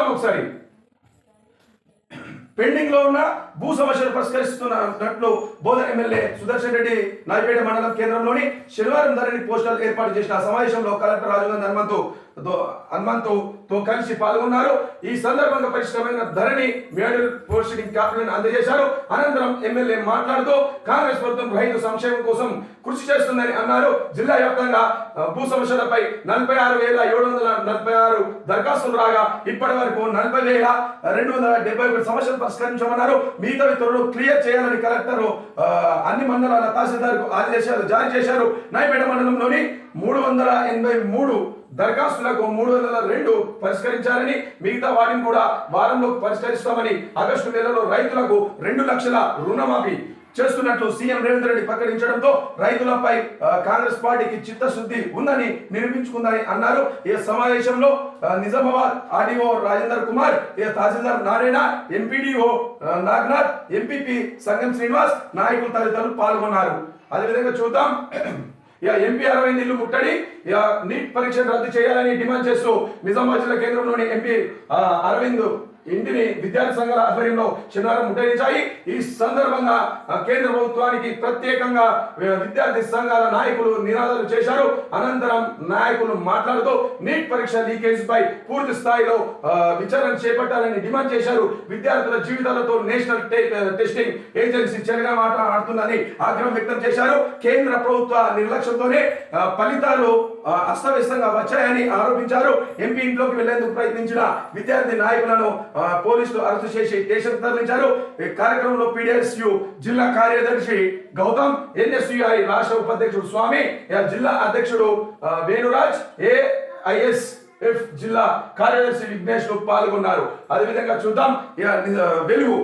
చూద్దాం ఒకసారి. పెండింగ్లో ఉన్న భూ సమస్యలు పరిష్కరిస్తున్నట్లు బోధన ఎమ్మెల్యే సుదర్శన్ రెడ్డి నాయపేట మండలం కేంద్రంలోని శనివారం ధరణి పోస్టర్ ఏర్పాటు చేసిన సమావేశంలో కలెక్టర్ రాజుగాంధీ హనుమంతు హనుమంతుతో హనుమంతు తో కలిసి పాల్గొన్నారు. ఈ సందర్భంగా పరిశ్రమైన ధరణి మేడల్ పోస్టింగ్ క్యాప్లను అందజేశారు. అనంతరం ఎమ్మెల్యే మాట్లాడుతూ కాంగ్రెస్ ప్రభుత్వం రైతు సంక్షేమం కోసం కృషి చేస్తుందని అన్నారు. జిల్లా వ్యాప్తంగా భూ సమస్యలపై నలభై ఆరు వేల ఏడు వందల నలభై ఆరు దరఖాస్తులు రాగా ఇప్పటి వరకు నలభై వేల రెండు వందల డెబ్బై ఒకటి సమస్యలు పరిష్కరించమన్నారు. మిగతా ఇతరులు క్లియర్ చేయాలని కలెక్టర్ అన్ని మండలాల తహసీల్దార్కు ఆదేశాలు జారీ చేశారు. నాయపేట మండలంలోని మూడు వందల ఎనభై మూడు దరఖాస్తులకు మూడు వందల రెండు పరిష్కరించాలని మిగతా వాటిని కూడా వారంలో పరిష్కరిస్తామని ఆగస్టు నెలలో రైతులకు రెండు లక్షల రుణమాఫీ చేస్తున్నట్లు సీఎం రేవంత్ రెడ్డి ప్రకటించడంతో రైతులపై కాంగ్రెస్ పార్టీకి చిత్తశుద్ధి ఉందని నిరూపించుకుందని అన్నారు. ఈ సమావేశంలో నిజామాబాద్ ఆర్డీఓ రాజేందర్ కుమార్ ఏ తహసీల్దార్ నారాయణ ఎంపీడీఓ నాగనాథ్ ఎంపీపీ సంగం శ్రీనివాస్ నాయకులు తదితరులు పాల్గొన్నారు. అదేవిధంగా చూద్దాం. ఇక ఎంపీ అరవింద్ ఇల్లు ముట్టడి. ఇక నీట్ పరీక్షను రద్దు చేయాలని డిమాండ్ చేస్తూ నిజామాబాద్ జిల్లా కేంద్రంలోని ఎంపీ అరవింద్ ఇంటిని విద్యార్థి సంఘాల ఆధ్వర్యంలో శనివారం ముట్టడించాయి. ఈ సందర్భంగా కేంద్ర ప్రభుత్వానికి ప్రత్యేకంగా విద్యార్థి సంఘాల నాయకులు నినాదాలు చేశారు. అనంతరం నాయకులు మాట్లాడుతూ నీట్ పరీక్ష లీకేజ్ పై పూర్తి స్థాయిలో విచారణ చేపట్టాలని డిమాండ్ చేశారు. విద్యార్థుల జీవితాలతో నేషనల్ టెస్టింగ్ ఏజెన్సీ చెరగా మాట ఆడుతుందని ఆగ్రహం వ్యక్తం చేశారు. కేంద్ర ప్రభుత్వ నిర్లక్ష్యంతోనే ఫలితాలు అస్తవ్యస్తంగా వచ్చాయని ఆరోపించారు. ఎంపీ ఇంట్లోకి వెళ్ళేందుకు ప్రయత్నించిన విద్యార్థి నాయకులను పోలీసులు అరెస్ట్ చేసి స్టేషన్ తరలించారు. ఈ కార్యక్రమంలో పీడిఎస్యు జిల్లా కార్యదర్శి గౌతమ్ ఎన్ఎస్యుఐ రాష్ట్ర ఉపాధ్యక్షుడు స్వామి జిల్లా అధ్యక్షుడు వేణురాజ్ ఏఐఎస్ ఎఫ్ జిల్లా కార్యదర్శి విఘ్నేష్ పాల్గొన్నారు. అదేవిధంగా చూద్దాం వెలుగు.